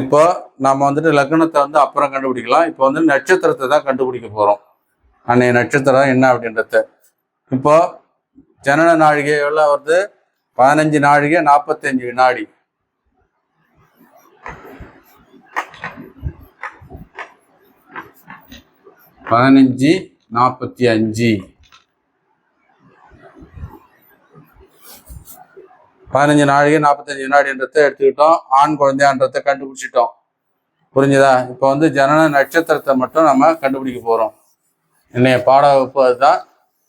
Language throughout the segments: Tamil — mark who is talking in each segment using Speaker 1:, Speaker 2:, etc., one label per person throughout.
Speaker 1: இப்போ நம்ம வந்துட்டு லக்னத்தை வந்து அப்புறம் கண்டுபிடிக்கலாம். இப்போ வந்து நட்சத்திரத்தை தான் கண்டுபிடிக்க போகிறோம் அன்னைய நட்சத்திரம் என்ன அப்படின்றத. இப்போ ஜனன நாழிகை எவ்வளோ வருது? பதினஞ்சு நாழிகை நாற்பத்தஞ்சு வினாடி. பதினஞ்சு நாற்பத்தி அஞ்சு. பதினஞ்சு நாளைக்கு நாற்பத்தஞ்சு வினாடின்றத எடுத்துக்கிட்டோம். ஆண் குழந்தையான்றத கண்டுபிடிச்சிட்டோம். புரிஞ்சுதா? இப்போ வந்து ஜனன நட்சத்திரத்தை மட்டும் நம்ம கண்டுபிடிக்க போகிறோம் இன்னைய பாட வகுப்பு அதுதான்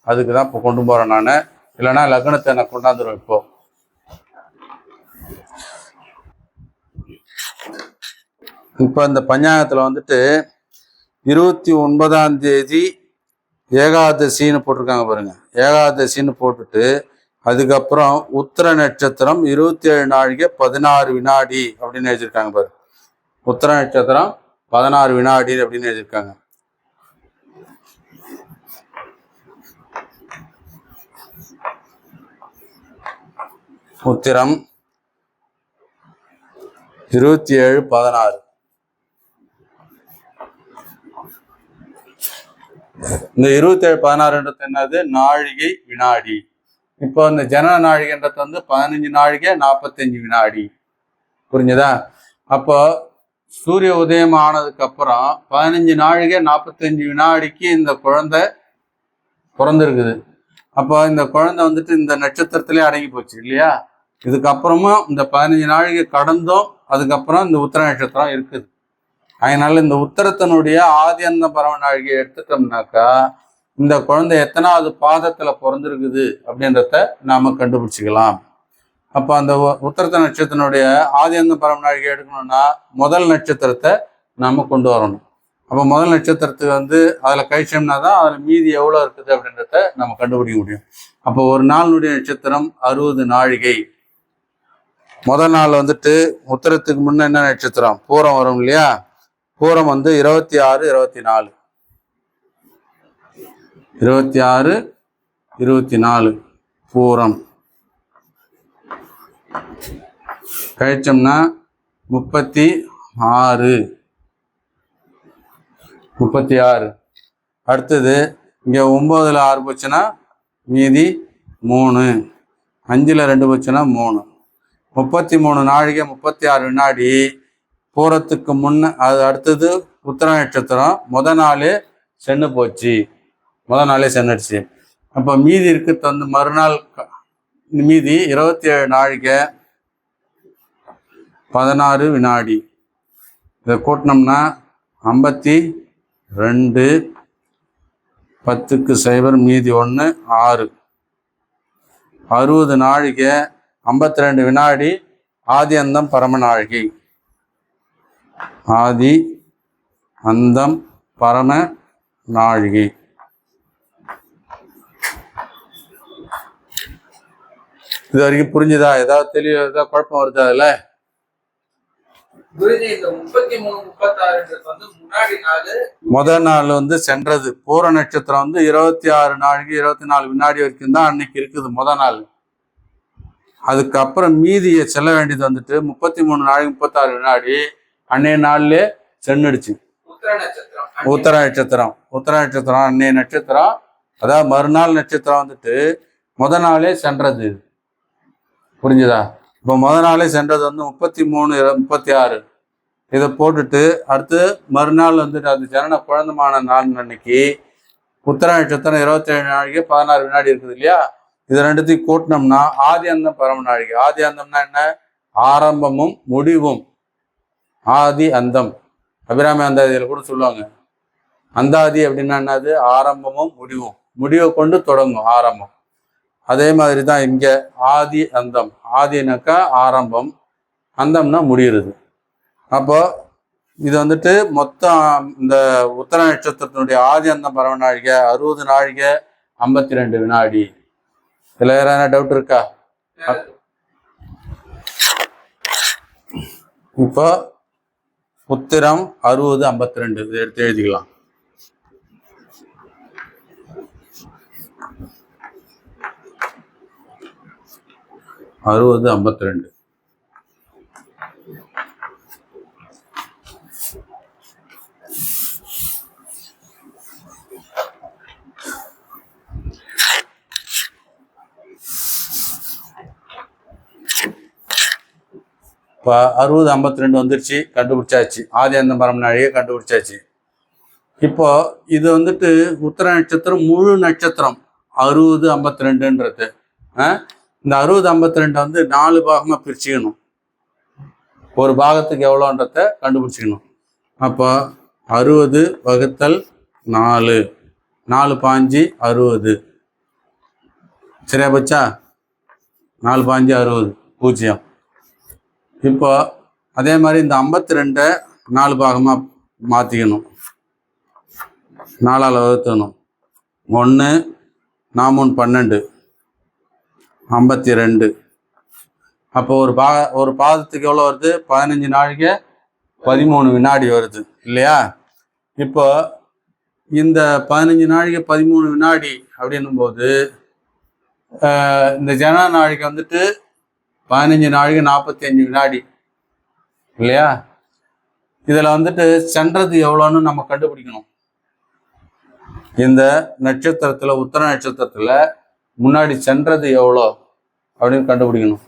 Speaker 1: அதுக்கு தான் இப்போ கொண்டு போகிறேன் நான். இல்லைன்னா லக்னத்தை நான் கொண்டாந்துருவேன் இப்போ. இப்போ இந்த பஞ்சாங்கத்தில் வந்துட்டு இருபத்தி ஒன்பதாம் தேதி ஏகாதசின்னு போட்டிருக்காங்க பாருங்க. ஏகாதசின்னு போட்டுட்டு அதுக்கப்புறம் உத்தர நட்சத்திரம் இருபத்தி ஏழு நாழிகை பதினாறு வினாடி அப்படின்னு எழுதியிருக்காங்க பாரு. உத்தர நட்சத்திரம் பதினாறு வினாடி அப்படின்னு எழுதியிருக்காங்க. உத்திரம் இருபத்தி ஏழு பதினாறு. இந்த இருபத்தி ஏழு பதினாறுன்றது என்னது? நாழிகை வினாடி. இப்போ இந்த ஜன நாழிகைன்றது வந்து பதினஞ்சு நாழிகை நாற்பத்தஞ்சு வினாடி. புரிஞ்சுதா? அப்போ சூரிய உதயம் ஆனதுக்கு அப்புறம் பதினஞ்சு நாழிகை நாற்பத்தஞ்சு வினாடிக்கு இந்த குழந்தை பிறந்திருக்குது. அப்போ இந்த குழந்தை வந்துட்டு இந்த நட்சத்திரத்திலே அடங்கி போச்சு இல்லையா? இதுக்கப்புறமும் இந்த பதினஞ்சு நாழிகை கடந்தும் அதுக்கப்புறம் இந்த உத்தர நட்சத்திரம் இருக்குது. அதனால இந்த உத்தரத்தினுடைய ஆதி அந்த பரவ நாழிகை எடுத்துட்டோம்னாக்கா இந்த குழந்தை எத்தனாவது பாதத்துல பிறந்திருக்குது அப்படின்றத நாம கண்டுபிடிச்சிக்கலாம். அப்போ அந்த உ- உத்தரத்த நட்சத்திரனுடைய ஆதி அந்த பரம நாழிகை எடுக்கணும்னா முதல் நட்சத்திரத்தை நாம கொண்டு வரணும். அப்போ முதல் நட்சத்திரத்துக்கு வந்து அதில் கழிச்சோம்னா தான் அதில் மீதி எவ்வளோ இருக்குது அப்படின்றத நம்ம கண்டுபிடிக்க முடியும். அப்போ ஒரு நாளினுடைய நட்சத்திரம் அறுபது நாழிகை. முதல் நாள் வந்துட்டு உத்தரத்துக்கு முன்ன என்ன நட்சத்திரம்? பூரம் வரும் இல்லையா? பூரம் வந்து இருபத்தி ஆறு இருபத்தி நாலு. இருபத்தி ஆறு இருபத்தி நாலு பூரம். கழிச்சோம்னா முப்பத்தி ஆறு முப்பத்தி ஆறு அடுத்தது இங்கே ஒம்போதில் ஆறு போச்சுன்னா மீதி மூணு. அஞ்சில் ரெண்டு போச்சுன்னா மூணு. முப்பத்தி மூணு நாழிகை முப்பத்தி ஆறு வினாடி பூரத்துக்கு முன்ன அது அடுத்தது உத்தர நட்சத்திரம். முத நாள் சென்று போச்சு. முத நாளே சென்றுடுச்சு அப்போ மீதி இருக்கு தந்து மறுநாள் மீதி இருபத்தி ஏழு நாழிகை பதினாறு வினாடி. இதை கூட்டினோம்னா ஐம்பத்தி ரெண்டு பத்துக்கு சைபர் மீதி ஒன்று ஆறு. அறுபது நாழிகை ஐம்பத்தி ரெண்டு வினாடி ஆதி அந்தம் பரம நாழிகை. ஆதி அந்தம் பரம நாழிகை. இது வரைக்கும் புரிஞ்சுதா? ஏதாவது தெளிவு ஏதாவது குழப்பம் வருதா அதுல
Speaker 2: முன்னாடி நாள்
Speaker 1: முதல் நாள் வந்து சென்றது. பூர நட்சத்திரம் வந்து இருபத்தி ஆறு நாளைக்கு இருபத்தி நாலு வினாடி வரைக்கும் தான் அன்னைக்கு இருக்குது முத நாள். அதுக்கப்புறம் மீதியை செல்ல வேண்டியது வந்துட்டு முப்பத்தி மூணு நாளைக்கு முப்பத்தாறு வினாடி அன்னைய நாள்லயே சென்னுடுச்சு.
Speaker 2: உத்தர நட்சத்திரம்
Speaker 1: உத்தர நட்சத்திரம். உத்தர நட்சத்திரம் அன்னைய நட்சத்திரம். அதாவது மறுநாள் நட்சத்திரம் வந்துட்டு முத நாளே சென்றது. புரிஞ்சுதா? இப்போ முத நாளே சென்றது வந்து முப்பத்தி மூணு முப்பத்தி ஆறு இதை போட்டுட்டு அடுத்து மறுநாள் வந்துட்டு அது ஜனன குழந்தமான நாள் அன்னைக்கு உத்தரா நட்சத்திரம் இருபத்தேழு நாளைக்கு பதினாறு வினாடி இருக்குது இல்லையா? இது ரெண்டுத்தையும் கூட்டினோம்னா ஆதி அந்தம் பரம நாழிகை. ஆதி அந்தம்னா என்ன? ஆரம்பமும் முடிவும். ஆதி அந்தம். அபிராமி அந்தாதியில் கூட சொல்லுவாங்க. அந்தாதி அப்படின்னா என்னது? ஆரம்பமும் முடிவும். முடிவை கொண்டு தொடங்கும் ஆரம்பம். அதே மாதிரி தான் இங்கே ஆதி அந்தம். ஆதினாக்கா ஆரம்பம். அந்தம்னா முடிகிறது அப்போ இது வந்துட்டு மொத்தம் இந்த உத்தர நட்சத்திரத்தினுடைய ஆதி அந்தம் பரவ நாழிகை அறுபது நாழிகை ஐம்பத்தி ரெண்டு வினாடி. இதில் வேற என்ன டவுட் இருக்கா? இப்போ உத்திரம் அறுபது ஐம்பத்தி ரெண்டு இதை எடுத்து எழுதிக்கலாம். அறுபது ஐம்பத்தி ரெண்டு இப்போ அறுபது ஐம்பத்தி ரெண்டு வந்துருச்சு கண்டுபிடிச்சாச்சு. ஆதி அந்த மரம் நாழிகை கண்டுபிடிச்சாச்சு. இப்போ இது வந்துட்டு உத்தர நட்சத்திரம் முழு நட்சத்திரம் அறுபது ஐம்பத்தி ரெண்டுன்றது இந்த அறுபது ஐம்பத்தி ரெண்டை வந்து நாலு பாகமாக பிரிச்சுக்கணும். ஒரு பாகத்துக்கு எவ்வளோன்றத கண்டுபிடிச்சிக்கணும். அப்போ அறுபது வகுத்தல் நாலு. நாலு பாஞ்சு அறுபது. சரியா பச்சா? நாலு பாஞ்சு அறுபது. பூஜ்ஜியம். இப்போ அதே மாதிரி இந்த ஐம்பத்தி ரெண்டை நாலு பாகமாக மாற்றிக்கணும் நாலால் வகுத்தணும் ஒன்று நாமூன் பன்னெண்டு. ஐம்பத்தி ரெண்டு அப்போ ஒரு பா ஒரு பாதத்துக்கு எவ்வளோ வருது? பதினஞ்சு நாளைக்கு பதிமூணு வினாடி வருது இல்லையா? இப்போ இந்த பதினஞ்சு நாளைக்கு பதிமூணு வினாடி அப்படின்னும் போது இந்த ஜன நாளைக்கு வந்துட்டு பதினஞ்சு நாளைக்கு நாற்பத்தி அஞ்சு வினாடி இல்லையா? இதில் வந்துட்டு சென்றது எவ்வளோன்னு நம்ம கண்டுபிடிக்கணும். இந்த நட்சத்திரத்தில் உத்தர நட்சத்திரத்தில் முன்னாடி சென்றது எவ்வளோ? அப்படின்னு கண்டுபிடிக்கணும்.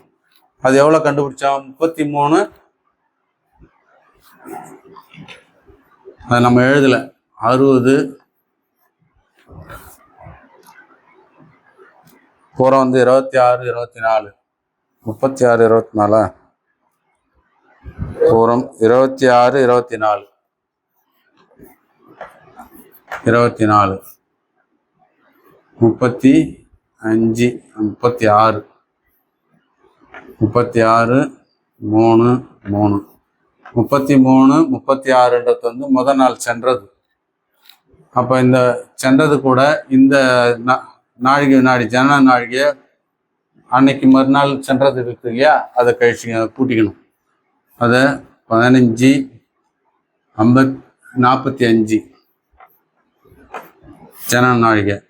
Speaker 1: அது எவ்வளோ கண்டுபிடிச்சா? முப்பத்தி மூணு அதை நம்ம எழுதலை. அறுபது. பூரம் வந்து இருபத்தி ஆறு இருபத்தி நாலு. முப்பத்தி ஆறு இருபத்தி நாலா? பூரம் இருபத்தி ஆறு இருபத்தி நாலு. இருபத்தி நாலு. முப்பத்தி அஞ்சு முப்பத்தி ஆறு. முப்பத்தி ஆறு மூணு மூணு. முப்பத்தி மூணு முப்பத்தி ஆறுன்றது வந்து முத நாள் சென்றது. அப்போ இந்த சென்றது கூட இந்த நா- நாழிகை வினாடி ஜன நாழிகையை அன்னைக்கு மறுநாள் சென்றது இருக்கு இல்லையா? அதை கழிச்சு கூட்டிக்கணும். அதை பதினஞ்சு ஐம்பத் நாற்பத்தி அஞ்சு. ஜன நாழிகை.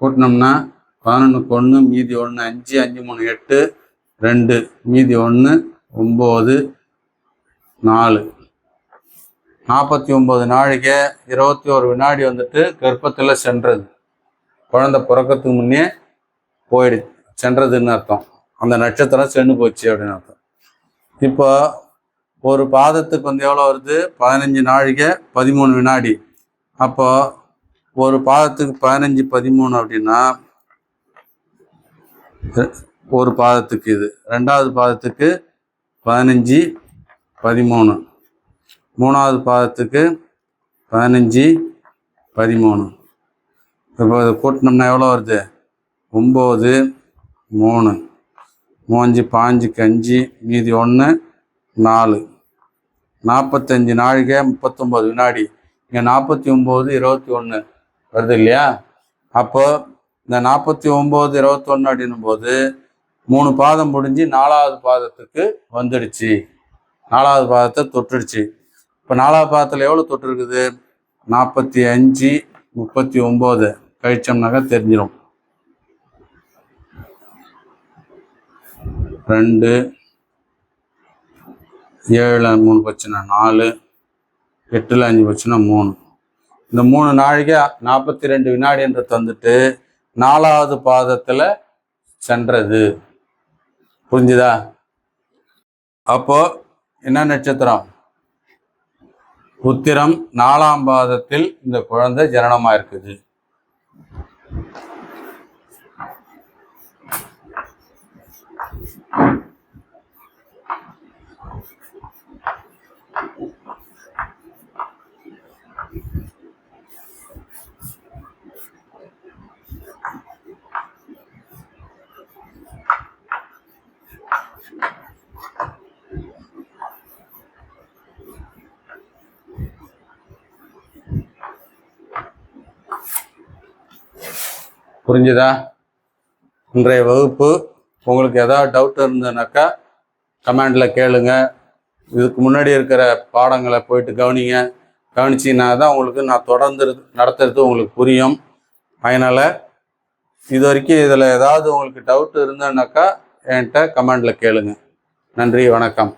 Speaker 1: கூட்டினோம்னா பதினொன்றுக்கு ஒன்று மீதி ஒன்று அஞ்சு அஞ்சு மூணு எட்டு ரெண்டு மீதி ஒன்று ஒம்பது நாலு. நாற்பத்தி ஒம்பது நாளைக்கு இருபத்தி ஒரு வினாடி வந்துட்டு கர்ப்பத்தில் சென்றது. குழந்தை பிறக்கத்துக்கு முன்னே போயிடு சென்றதுன்னு அர்த்தம். அந்த நட்சத்திரம் சென்று போச்சு அப்படின்னு அர்த்தம். இப்போ ஒரு பாதத்துக்கு வந்து எவ்வளோ வருது? பதினஞ்சு நாளைக்கு பதிமூணு வினாடி. அப்போ ஒரு பாதத்துக்கு பதினஞ்சு பதிமூணு அப்படின்னா ஒரு பாதத்துக்கு இது. ரெண்டாவது பாதத்துக்கு பதினஞ்சு பதிமூணு. மூணாவது பாதத்துக்கு பதினஞ்சு பதிமூணு. இப்போ இதை கூட்டினோம்னா எவ்வளோ வருது? ஒம்பது மூணு. மூஞ்சு பாஞ்சுக்கு அஞ்சு மீதி ஒன்று நாலு. நாற்பத்தஞ்சு நாழிகை முப்பத்தொம்போது. வினாடி. இங்கே நாற்பத்தி ஒம்பது இருபத்தி ஒன்று வருது இல்லையா? அப்போது இந்த நாற்பத்தி ஒம்பது இருபத்தொன்று அப்படின்னும் போது மூணு பாதம் முடிஞ்சு நாலாவது பாதத்துக்கு வந்துடுச்சு. நாலாவது பாதத்தை தொட்டுடுச்சு. இப்போ நாலாவது பாதத்தில் எவ்வளோ தொட்டிருக்குது நாற்பத்தி அஞ்சு முப்பத்தி ஒம்பது. கழிச்சோம்னாக்கா தெரிஞ்சிடும் ரெண்டு ஏழில் மூணு போச்சுன்னா நாலு எட்டில் அஞ்சு போச்சுன்னா மூணு. இந்த மூணு நாழிகை நாற்பத்தி ரெண்டு வினாடின்றது தந்துட்டு நாலாவது பாதத்தில் சென்றது. புரிஞ்சுதா? அப்போ என்ன நட்சத்திரம்? உத்திரம் நாலாம் பாதத்தில் இந்த குழந்தை ஜனனமாயிருக்குது. புரிஞ்சுதா? இன்றைய வகுப்பு உங்களுக்கு ஏதாவது டவுட் இருந்ததுனாக்கா கமெண்டில் கேளுங்க. இதுக்கு முன்னாடி இருக்கிற பாடங்களை போயிட்டு கவனிங்க. கவனிச்சிங்கன்னா தான் உங்களுக்கு நான் தொடர்ந்து நடத்துறது உங்களுக்கு புரியும். அதனால் இது வரைக்கும் இதில் ஏதாவது உங்களுக்கு டவுட் இருந்ததுனாக்கா என்கிட்ட கமெண்டில் கேளுங்க. நன்றி வணக்கம்.